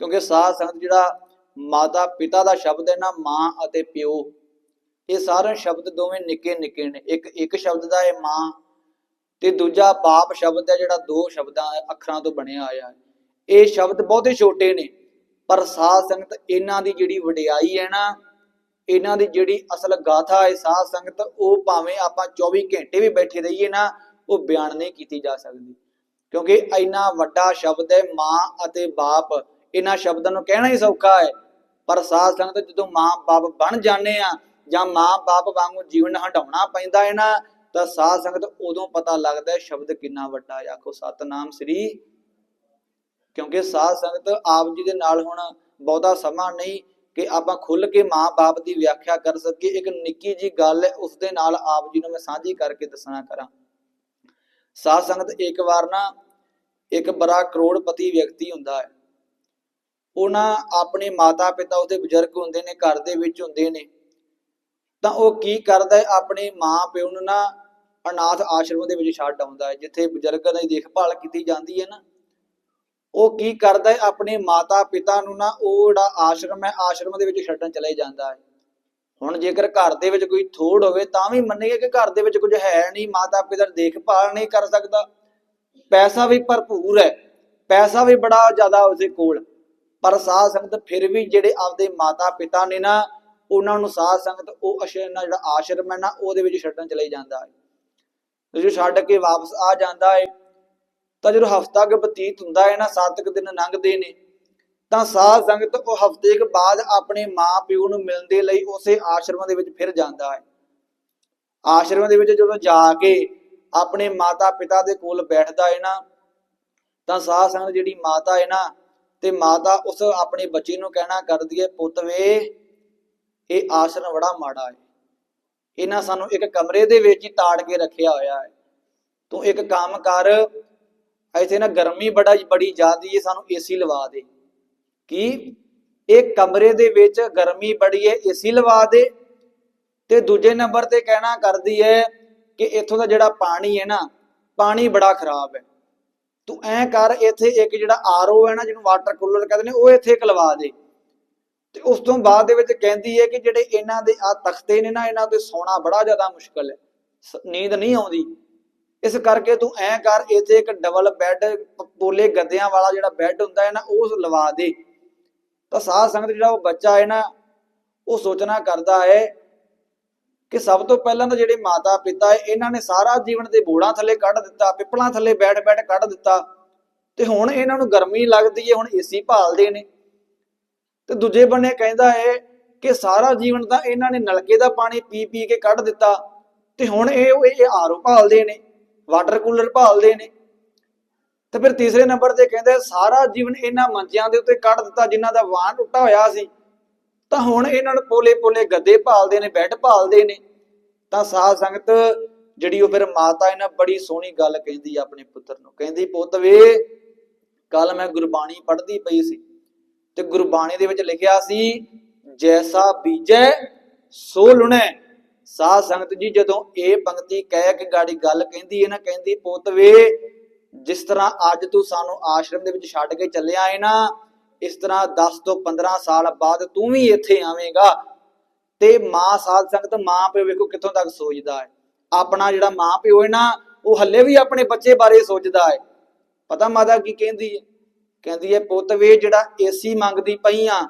ਕਿਉਂਕਿ ਸਾਧ ਸੰਗਤ ਜਿਹੜਾ ਮਾਤਾ ਪਿਤਾ ਦਾ ਸ਼ਬਦ ਹੈ ਨਾ, ਮਾਂ ਅਤੇ ਪਿਓ, ਇਹ ਸਾਰੇ ਸ਼ਬਦ ਦੋਵੇਂ ਨਿੱਕੇ ਨਿੱਕੇ ਨੇ। ਇੱਕ ਇੱਕ ਸ਼ਬਦ ਦਾ ਹੈ ਮਾਂ ਤੇ ਦੂਜਾ ਬਾਪ ਸ਼ਬਦ ਹੈ ਜਿਹੜਾ ਦੋ ਸ਼ਬਦਾਂ, ਅੱਖਰਾਂ ਤੋਂ ਬਣਿਆ ਹੋਇਆ ਹੈ। ਇਹ ਸ਼ਬਦ ਬਹੁਤੇ ਛੋਟੇ ਨੇ, ਪਰ ਸਾਧ ਸੰਗਤ ਇਹਨਾਂ ਦੀ ਜਿਹੜੀ ਵਡਿਆਈ ਹੈ ਨਾ, ਇਹਨਾਂ ਦੀ ਜਿਹੜੀ ਅਸਲ ਗਾਥਾ ਹੈ ਸਾਧ ਸੰਗਤ, ਉਹ ਭਾਵੇਂ ਆਪਾਂ 24 ਘੰਟੇ ਵੀ ਬੈਠੇ ਰਹੀਏ ਨਾ, ਉਹ ਬਿਆਨ ਨਹੀਂ ਕੀਤੀ ਜਾ ਸਕਦੀ। ਕਿਉਂਕਿ ਇੰਨਾ ਵੱਡਾ ਸ਼ਬਦ ਹੈ ਮਾਂ ਅਤੇ ਬਾਪ ਇਹਨਾਂ ਸ਼ਬਦਾਂ ਨੂੰ ਕਹਿਣਾ ਹੀ ਸੌਖਾ ਹੈ। ਪਰ ਸਾਧ ਸੰਗਤ ਜਦੋਂ ਮਾਂ ਬਾਪ ਬਣ ਜਾਂਦੇ ਆ ਜਾਂ ਮਾਂ ਬਾਪ ਵਾਂਗੂ ਜੀਵਨ ਹਟਾਉਣਾ ਪੈਂਦਾ ਹੈ ਨਾ, ਤਾਂ ਸਾਧ ਸੰਗਤ ਉਦੋਂ ਪਤਾ ਲੱਗਦਾ ਸ਼ਬਦ ਕਿੰਨਾ ਵੱਡਾ ਹੈ। ਆਖੋ, ਸਤਨਾਮ ਸ੍ਰੀ। ਕਿਉਂਕਿ ਸਾਧ ਸੰਗਤ ਆਪ ਜੀ ਦੇ ਨਾਲ ਹੁਣ ਬਹੁਤਾ ਸਮਾਂ ਨਹੀਂ ਕਿ ਆਪਾਂ ਖੁੱਲ ਕੇ ਮਾਂ-ਬਾਪ ਦੀ ਵਿਆਖਿਆ ਕਰ ਸਕੀਏ। ਇੱਕ ਨਿੱਕੀ ਜੀ ਗੱਲ ਹੈ, ਉਸ ਦੇ ਨਾਲ ਆਪ ਜੀ ਨੂੰ ਮੈਂ ਸਾਂਝੀ ਕਰਕੇ ਦੱਸਣਾ ਕਰਾਂ। ਸਾਧ ਸੰਗਤ ਇੱਕ ਵਾਰ ਨਾ ਇੱਕ ਬੜਾ ਕਰੋੜਪਤੀ ਵਿਅਕਤੀ ਹੁੰਦਾ ਹੈ। ਉਹਨਾਂ ਆਪਣੇ ਮਾਤਾ ਪਿਤਾ ਉਹਦੇ ਬਜ਼ੁਰਗ ਹੁੰਦੇ ਨੇ, ਘਰ ਦੇ ਵਿੱਚ ਹੁੰਦੇ ਨੇ। ਤਾਂ ਉਹ ਕੀ ਕਰਦਾ ਹੈ? ਆਪਣੇ ਮਾਂ ਪਿਓ ਨੂੰ ਨਾ ਅਨਾਥ ਆਸ਼ਰਮ ਦੇ ਵਿੱਚ ਛੱਡ ਆਉਂਦਾ ਹੈ, ਜਿੱਥੇ ਬਜ਼ੁਰਗਾਂ ਦੀ ਦੇਖਭਾਲ ਕੀਤੀ ਜਾਂਦੀ ਹੈ ਨਾ। ਉਹ ਕੀ ਕਰਦਾ ਹੈ? ਆਪਣੇ ਮਾਤਾ ਪਿਤਾ ਨੂੰ ਨਾ ਉਹ ਜਿਹੜਾ ਆਸ਼ਰਮ ਹੈ, ਆਸ਼ਰਮ ਦੇ ਵਿੱਚ ਛੱਡਣ ਚਲੇ ਜਾਂਦਾ ਹੈ। ਹੁਣ ਜੇਕਰ ਘਰ ਦੇ ਵਿੱਚ ਕੋਈ ਥੋੜ ਹੋਵੇ, ਤਾਂ ਵੀ ਮੰਨੀਏ ਕਿ ਘਰ ਦੇ ਵਿੱਚ ਕੁਝ ਹੈ ਨਹੀਂ ਮਾਤਾ ਪਿਤਾ ਦੇਖਭਾਲ ਨਹੀਂ ਕਰ ਸਕਦਾ। ਪੈਸਾ ਵੀ ਭਰਪੂਰ ਹੈ, ਪੈਸਾ ਵੀ ਬੜਾ ਜ਼ਿਆਦਾ ਉਸਦੇ ਕੋਲ। ਪਰ ਸਾਧ ਸੰਗਤ ਫਿਰ ਵੀ ਜਿਹੜੇ ਆਪਦੇ ਮਾਤਾ ਪਿਤਾ ਨੇ ਨਾ, ਉਹਨਾਂ ਨੂੰ ਸਾਧ ਸੰਗਤ ਉਹ ਅਸ਼ਰ ਜਿਹੜਾ ਆਸ਼ਰਮ ਹੈ ਨਾ, ਉਹਦੇ ਵਿੱਚ ਛੱਡਣ ਚਲੇ ਜਾਂਦਾ ਹੈ। ਤੇ ਛੱਡ ਕੇ ਵਾਪਸ ਆ ਜਾਂਦਾ ਹੈ, ਤਾਂ ਜਦੋਂ ਹਫਤਾ ਕੁ ਬਤੀਤ ਹੁੰਦਾ ਹੈ ਨਾ, ਸੱਤ ਕੁ ਦਿਨ ਲੰਘਦੇ ਨੇ, ਤਾਂ ਸਾਧ ਸੰਗਤ ਉਹ ਹਫ਼ਤੇ ਕੁ ਬਾਅਦ ਆਪਣੇ ਮਾਂ ਪਿਓ ਨੂੰ ਮਿਲਣ ਦੇ ਲਈ ਉਸੇ ਆਸ਼ਰਮ ਦੇ ਵਿੱਚ ਫਿਰ ਜਾਂਦਾ ਹੈ। ਆਸ਼ਰਮ ਦੇ ਵਿੱਚ ਜਦੋਂ ਜਾ ਕੇ ਆਪਣੇ ਮਾਤਾ ਪਿਤਾ ਦੇ ਕੋਲ ਬੈਠਦਾ ਹੈ ਨਾ, ਤਾਂ ਸਾਧ ਸੰਗਤ ਜਿਹੜੀ ਮਾਤਾ ਹੈ ਨਾ ਤੇ ਮਾਤਾ ਉਸ ਆਪਣੇ ਬੱਚੇ ਨੂੰ ਕਹਿਣਾ ਕਰਦੀ ਹੈ ਪੁੱਤ ਵੇ, ਇਹ ਆਸ਼ਰਮ ਬੜਾ ਮਾੜਾ ਹੈ ਇਹਨਾਂ ਸਾਨੂੰ ਇੱਕ ਕਮਰੇ ਦੇ ਵਿੱਚ ਹੀ ਤਾੜ ਕੇ ਰੱਖਿਆ ਹੋਇਆ ਹੈ ਤੂੰ ਇੱਕ ਕੰਮ ਕਰ, ਇੱਥੇ ਨਾ ਗਰਮੀ ਬੜਾ, ਬੜੀ ਜ਼ਿਆਦੀ ਹੈ ਸਾਨੂੰ ਏਸੀ ਲਵਾ ਦੇ। ਕੀ? ਇਹ ਕਮਰੇ ਦੇ ਵਿੱਚ ਗਰਮੀ ਬੜੀ ਹੈ ਏਸੀ ਲਵਾ ਦੇ। ਤੇ ਦੂਜੇ ਨੰਬਰ ਤੇ ਕਹਿਣਾ ਕਰਦੀ ਹੈ ਕਿ ਇੱਥੋਂ ਦਾ ਜਿਹੜਾ ਪਾਣੀ ਹੈ ਨਾ, ਪਾਣੀ ਬੜਾ ਖਰਾਬ ਹੈ ਤੂੰ ਐਂ ਕਰ, ਇੱਥੇ ਇੱਕ ਜਿਹੜਾ ਆਰਓ ਹੈ ਨਾ, ਜਿਹਨੂੰ ਵਾਟਰ ਕੂਲਰ ਕਹਿੰਦੇ ਨੇ, ਉਹ ਇੱਥੇ ਇੱਕ ਲਵਾ ਦੇ। ਤੇ ਉਸ ਤੋਂ ਬਾਅਦ ਦੇ ਵਿੱਚ ਕਹਿੰਦੀ ਹੈ ਕਿ ਜਿਹੜੇ ਇਹਨਾਂ ਦੇ ਆ ਤਖਤੇ ਨੇ ਨਾ, ਇਹਨਾਂ ਤੇ ਸੌਣਾ ਬੜਾ ਜ਼ਿਆਦਾ ਮੁਸ਼ਕਲ ਹੈ। ਨੀਂਦ ਨਹੀਂ ਆਉਂਦੀ। ਇਸ ਕਰਕੇ ਤੂੰ ਐਂ ਕਰ, ਇੱਥੇ ਇੱਕ ਡਬਲ ਬੈੱਡ ਪੋਲੇ ਗੱਦਿਆਂ ਵਾਲਾ ਜਿਹੜਾ ਬੈੱਡ ਹੁੰਦਾ ਹੈ ਨਾ, ਉਹ ਲਵਾ ਦੇ। ਤਾਂ ਸਾਧ ਸੰਗਤ ਜਿਹੜਾ ਉਹ ਬੱਚਾ ਹੈ ਨਾ, ਉਹ ਸੋਚਣਾ ਕਰਦਾ ਹੈ ਕਿ ਸਭ ਤੋਂ ਪਹਿਲਾਂ ਤਾਂ ਜਿਹੜੇ ਮਾਤਾ ਪਿਤਾ ਹੈ, ਇਹਨਾਂ ਨੇ ਸਾਰਾ ਜੀਵਨ ਦੇ ਬੋੜਾਂ ਥੱਲੇ ਕੱਢ ਦਿੱਤਾ, ਪਿੱਪਲਾਂ ਥੱਲੇ ਬੈਠ ਬੈਠ ਕੱਢ ਦਿੱਤਾ। ਤੇ ਹੁਣ ਇਹਨਾਂ ਨੂੰ ਗਰਮੀ ਲੱਗਦੀ ਹੈ, ਹੁਣ ਏਸੀ ਭਾਲਦੇ ਨੇ। ਤੇ ਦੂਜੇ ਬੰਨੇ ਕਹਿੰਦਾ ਹੈ ਕਿ ਸਾਰਾ ਜੀਵਨ ਤਾਂ ਇਹਨਾਂ ਨੇ ਨਲਕੇ ਦਾ ਪਾਣੀ ਪੀ ਪੀ ਕੇ ਕੱਢ ਦਿੱਤਾ। ਤੇ ਹੁਣ ਇਹ ਇਹ ਆਰੋ ਭਾਲਦੇ ਨੇ, ਵਾਟਰ ਕੂਲਰ ਭਾਲਦੇ ਨੇ। ਤੇ ਫਿਰ ਤੀਸਰੇ ਨੰਬਰ ਤੇ ਕਹਿੰਦੇ ਸਾਰਾ ਜੀਵਨ ਇਹਨਾਂ ਮੰਜਿਆਂ ਦੇ ਉੱਤੇ ਕੱਢ ਦਿੱਤਾ, ਜਿਨ੍ਹਾਂ ਦਾ ਵਾਹਨ ਟੁੱਟਾ ਹੋਇਆ ਸੀ। ਤਾਂ ਹੁਣ ਇਹਨਾਂ ਨੂੰ ਪੋਲੇ ਪੋਲੇ ਗੱਦੇ ਭਾਲਦੇ ਨੇ, ਬੈੱਡ ਭਾਲਦੇ ਨੇ। ਤਾਂ ਸਾਧ ਸੰਗਤ ਜਿਹੜੀ ਉਹ ਫਿਰ ਮਾਤਾ ਇਹਨਾਂ ਬੜੀ ਸੋਹਣੀ ਗੱਲ ਕਹਿੰਦੀ ਆਪਣੇ ਪੁੱਤਰ ਨੂੰ। ਕਹਿੰਦੀ, ਪੁੱਤ ਵੇ ਕੱਲ ਮੈਂ ਗੁਰਬਾਣੀ ਪੜ੍ਹਦੀ ਪਈ ਸੀ ਤੇ ਗੁਰਬਾਣੀ ਦੇ ਵਿੱਚ ਲਿਖਿਆ ਸੀ, ਜੈਸਾ ਬੀਜੈ, ਸੋ ਲੁਣੈ। ਸਾਧ ਸੰਗਤ ਜੀ ਜਦੋਂ ਇਹ ਪੰਕਤੀ ਕਹਿ ਕੇ ਗਾੜੀ ਗੱਲ ਕਹਿੰਦੀ ਹੈ ਨਾ, ਕਹਿੰਦੀ, ਪੁੱਤ ਵੇ, ਜਿਸ ਤਰ੍ਹਾਂ ਅੱਜ ਤੂੰ ਸਾਨੂੰ ਆਸ਼ਰਮ ਦੇ ਵਿੱਚ ਛੱਡ ਕੇ ਚੱਲਿਆ ਏ ਨਾ ਇਸ ਤਰ੍ਹਾਂ 10 ਤੋਂ 15 ਸਾਲ ਬਾਅਦ ਤੂੰ ਵੀ ਇੱਥੇ ਆਵੇਂਗਾ। ਤੇ ਮਾਂ ਸਾਧ ਸੰਗਤ, ਮਾਂ ਪਿਓ ਵੇਖੋ ਕਿੱਥੋਂ ਤੱਕ ਸੋਚਦਾ ਹੈ। ਆਪਣਾ ਜਿਹੜਾ ਮਾਂ ਪਿਓ ਹੈ ਨਾ, ਉਹ ਹੱਲੇ ਵੀ ਆਪਣੇ ਬੱਚੇ ਬਾਰੇ ਸੋਚਦਾ ਹੈ। ਪਤਾ ਮਾਤਾ ਕੀ ਕਹਿੰਦੀ ਹੈ? ਕਹਿੰਦੀ ਹੈ, ਪੁੱਤ ਵੇ, ਜਿਹੜਾ ਏਸੀ ਮੰਗਦੀ ਪਈ ਆ,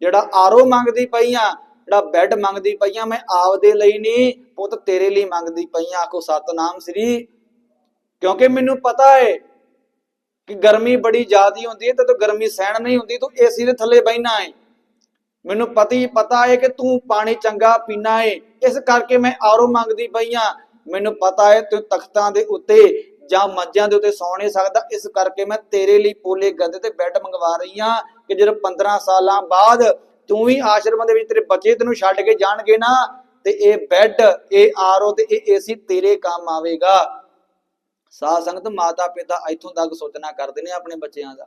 ਜਿਹੜਾ ਆਰੋ ਮੰਗਦੀ ਪਈ ਆ, ਜਿਹੜਾ ਬੈੱਡ ਮੰਗਦੀ ਪਈ ਆ, ਮੈਂ ਆਪਦੇ ਲਈ ਨਹੀਂ, ਪੁੱਤ ਤੇਰੇ ਲਈ ਮੰਗਦੀ ਪਈ ਆ। ਆਖੋ, ਸਤਨਾਮ ਸ੍ਰੀ। ਕਿਉਂਕਿ ਮੈਨੂੰ ਪਤਾ ਹੈ ਕਿ ਗਰਮੀ ਬੜੀ ਜ਼ਿਆਦੀ ਹੁੰਦੀ ਹੈ, ਤੇ ਤੂੰ ਗਰਮੀ ਸਹਿਣ ਨਹੀਂ ਹੁੰਦੀ, ਤੂੰ ਏਸੀ ਦੇ ਥੱਲੇ ਬਹਿਣਾ ਹੈ ਮੈਨੂੰ ਪਤੀ ਪਤਾ ਹੈ ਕਿ ਤੂੰ ਪਾਣੀ ਚੰਗਾ ਪੀਣਾ ਹੈ ਇਸ ਕਰਕੇ ਮੈਂ ਆਰੋ ਮੰਗਦੀ ਪਈ ਆ। ਮੈਨੂੰ ਪਤਾ ਹੈ ਤੂੰ ਤਖਤਾਂ ਦੇ ਉੱਤੇ ਜਾਂ ਮੰਜਿਆਂ ਦੇ ਉੱਤੇ ਸੌ ਨਹੀਂ ਸਕਦਾ। ਇਸ ਕਰਕੇ ਮੈਂ ਤੇਰੇ ਲਈ ਪੋਲੇ ਗੰਦੇ ਤੇ ਬੈੱਡ ਮੰਗਵਾ ਰਹੀ ਆ ਕਿ ਜਦੋਂ 15 ਸਾਲਾਂ ਬਾਅਦ ਤੂੰ ਵੀ ਆਸ਼ਰਮ ਦੇ ਵਿੱਚ ਤੇਰੇ ਬੱਚੇ ਤੈਨੂੰ ਛੱਡ ਕੇ ਜਾਣਗੇ ਨਾ, ਤੇ ਇਹ ਬੈੱਡ, ਇਹ ਆਰੋ ਤੇ ਇਹ ਏਸੀ ਤੇਰੇ ਕੰਮ ਆਵੇਗਾ। ਸਾਧ ਸੰਗਤ ਮਾਤਾ ਪਿਤਾ ਇੱਥੋਂ ਤੱਕ ਸੋਚਣਾ ਕਰਦੇ ਨੇ ਆਪਣੇ ਬੱਚਿਆਂ ਦਾ।